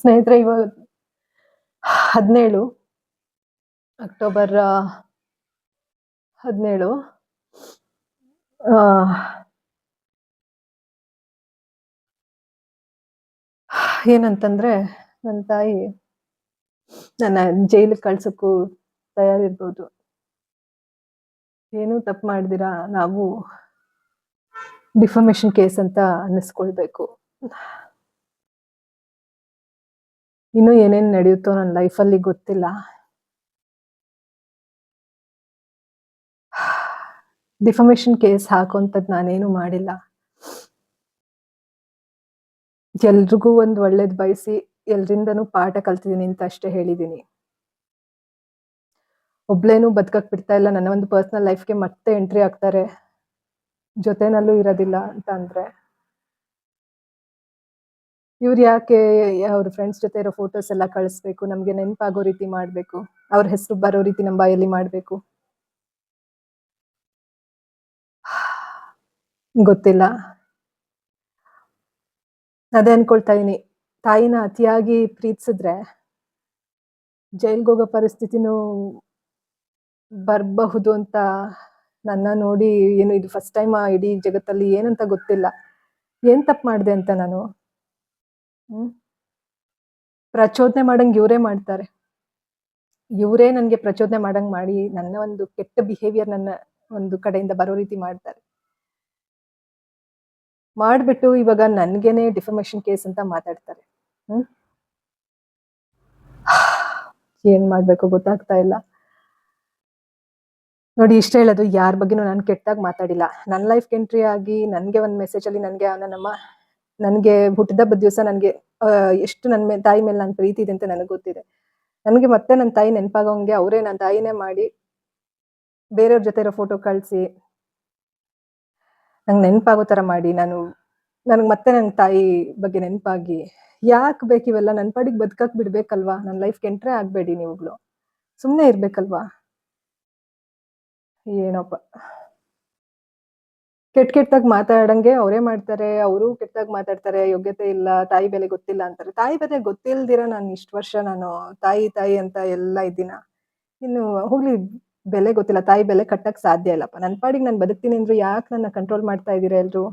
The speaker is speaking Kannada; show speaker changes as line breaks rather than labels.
ಸ್ನೇಹಿತರೆ, ಇವಾಗ ಹದಿನೇಳು, ಅಕ್ಟೋಬರ್ ಹದಿನೇಳು ಏನಂತಂದ್ರೆ ನನ್ನ ತಾಯಿ ನನ್ನ ಜೈಲಿಗೆ ಕಳ್ಸಕ್ಕೂ ತಯಾರಿರ್ಬೋದು. ಏನು ತಪ್ಪು ಮಾಡಿದಿರಾ, ನಾವು ಡಿಫರ್ಮೇಷನ್ ಕೇಸ್ ಅಂತ ಅನ್ನಿಸ್ಕೊಳ್ಬೇಕು. ಇನ್ನೂ ಏನೇನು ನಡೆಯುತ್ತೋ ನನ್ನ ಲೈಫಲ್ಲಿ ಗೊತ್ತಿಲ್ಲ. ಡಿಫಮೇಷನ್ ಕೇಸ್ ಹಾಕುವಂಥದ್ದು ನಾನೇನು ಮಾಡಿಲ್ಲ. ಎಲ್ರಿಗೂ ಒಂದು ಒಳ್ಳೇದು ಬಯಸಿ ಎಲ್ರಿಂದನೂ ಪಾಠ ಕಲ್ತಿದ್ದೀನಿ ಅಂತ ಅಷ್ಟೇ ಹೇಳಿದ್ದೀನಿ. ಒಬ್ಳೇನು ಬದುಕಕ್ ಬಿಡ್ತಾ ಇಲ್ಲ, ನನ್ನ ಒಂದು ಪರ್ಸನಲ್ ಲೈಫ್ಗೆ ಮತ್ತೆ ಎಂಟ್ರಿ ಆಗ್ತಾರೆ. ಜೊತೆನಲ್ಲೂ ಇರೋದಿಲ್ಲ ಅಂತ ಅಂದ್ರೆ. ಇವ್ರು ಯಾಕೆ ಅವ್ರ ಫ್ರೆಂಡ್ಸ್ ಜೊತೆ ಇರೋ ಫೋಟೋಸ್ ಎಲ್ಲ ಕಳಿಸ್ಬೇಕು, ನಮ್ಗೆ ನೆನಪಾಗೋ ರೀತಿ ಮಾಡ್ಬೇಕು, ಅವ್ರ ಹೆಸರು ಬರೋ ರೀತಿ ನಮ್ಮ ಬಾಯಲ್ಲಿ ಮಾಡ್ಬೇಕು? ಗೊತ್ತಿಲ್ಲ. ಅದೇ ಅನ್ಕೊಳ್ತಾ ಇದೀನಿ ತಾಯಿನ ಅತಿಯಾಗಿ ಪ್ರೀತಿಸಿದ್ರೆ ಹೋಗೋ ಪರಿಸ್ಥಿತಿನೂ ಬರಬಹುದು ಅಂತ ನನ್ನ ನೋಡಿ ಏನು ಇದು ಫಸ್ಟ್ ಟೈಮ್ ಇಡೀ ಜಗತ್ತಲ್ಲಿ ಏನಂತ ಗೊತ್ತಿಲ್ಲ. ಏನ್ ತಪ್ಪು ಮಾಡಿದೆ ಅಂತ ನಾನು? ಪ್ರಚೋದನೆ ಮಾಡಂಗ್ ಇವರೇ ಮಾಡ್ತಾರೆ. ಇವರೇ ನನಗೆ ಪ್ರಚೋದನೆ ಮಾಡಂಗೆ ಮಾಡಿ ನನ್ನ ಒಂದು ಕೆಟ್ಟ ಬಿಹೇವಿಯರ್ ನನ್ನ ಒಂದು ಕಡೆಯಿಂದ ಬರೋ ರೀತಿ ಮಾಡ್ತಾರೆ. ಮಾಡ್ಬಿಟ್ಟು ಇವಾಗ ನನಗೇನೆ ಡಿಫರ್ಮೇಷನ್ ಕೇಸ್ ಅಂತ ಮಾತಾಡ್ತಾರೆ. ಹ್ಮ್. ಏನ್ ಮಾಡ್ಬೇಕು ಗೊತ್ತಾಗ್ತಾ ಇಲ್ಲ. ನೋಡಿ ಇಷ್ಟ ಹೇಳೋದು ಯಾರ ಬಗ್ಗೆನೂ ನಾನು ಕೆಟ್ಟದಾಗ ಮಾತಾಡಿಲ್ಲ. ನನ್ನ ಲೈಫ್ ಎಂಟ್ರಿ ಆಗಿ ನನಗೆ ಒಂದು ಮೆಸೇಜ್ ಅಲ್ಲಿ ನನಗೆ ನನ್ನಮ್ಮ ನನಗೆ ಹುಟ್ಟಿದಬ್ಬದ ದಿವಸ ನನಗೆ ಎಷ್ಟು ನನ್ನ ಮೇಲೆ ತಾಯಿ ಮೇಲೆ ನನ್ನ ಪ್ರೀತಿ ಇದೆ ಅಂತ ನನಗೆ ಗೊತ್ತಿದೆ. ನನಗೆ ಮತ್ತೆ ನನ್ನ ತಾಯಿ ನೆನಪಾಗೋಂಗೆ ಅವರೇ ನನ್ನ ತಾಯಿನೇ ಮಾಡಿ ಬೇರೆಯವ್ರ ಜೊತೆ ಇರೋ ಫೋಟೋ ಕಳಿಸಿ, ನಂಗೆ ನೆನಪಾಗೋ ಥರ ಮಾಡಿ, ನಾನು, ನನಗೆ ಮತ್ತೆ ನನ್ನ ತಾಯಿ ಬಗ್ಗೆ ನೆನಪಾಗಿ, ಯಾಕೆ ಬೇಕು ಇವೆಲ್ಲ ನನ್ನ ಪಾಡಿಗೆ ಬದುಕಕ್ಕೆ ಬಿಡ್ಬೇಕಲ್ವಾ? ನನ್ನ ಲೈಫ್ಗೆ ಎಂಟ್ರೆ ಆಗಬೇಡಿ ನೀವುಗಳು. ಸುಮ್ಮನೆ ಇರಬೇಕಲ್ವಾ? ಏನಪ್ಪ ಕೆಟ್ಟ ಕೆಟ್ಟದಾಗ ಮಾತಾಡಂಗೆ ಅವರೇ ಮಾಡ್ತಾರೆ, ಅವರು ಕೆಟ್ಟದಾಗ ಮಾತಾಡ್ತಾರೆ, ಯೋಗ್ಯತೆ ಇಲ್ಲ, ತಾಯಿ ಬೆಲೆ ಗೊತ್ತಿಲ್ಲ ಅಂತಾರೆ. ತಾಯಿ ಬೆಲೆ ಗೊತ್ತಿಲ್ದಿರ ನಾನು ಇಷ್ಟು ವರ್ಷ ನಾನು ತಾಯಿ ತಾಯಿ ಅಂತ ಎಲ್ಲ ಇದ್ದೀನ. ಇನ್ನು ಹೋಗ್ಲಿ, ಬೆಲೆ ಗೊತ್ತಿಲ್ಲ, ತಾಯಿ ಬೆಲೆ ಕಟ್ಟಕ್ ಸಾಧ್ಯ ಇಲ್ಲಪ್ಪ. ನನ್ನ ಪಾಡಿಗೆ ನಾನು ಬದುಕ್ತೀನಿ ಅಂದ್ರು ಯಾಕೆ ನನ್ನ ಕಂಟ್ರೋಲ್ ಮಾಡ್ತಾ ಇದ್ದೀರಾ ಎಲ್ರು?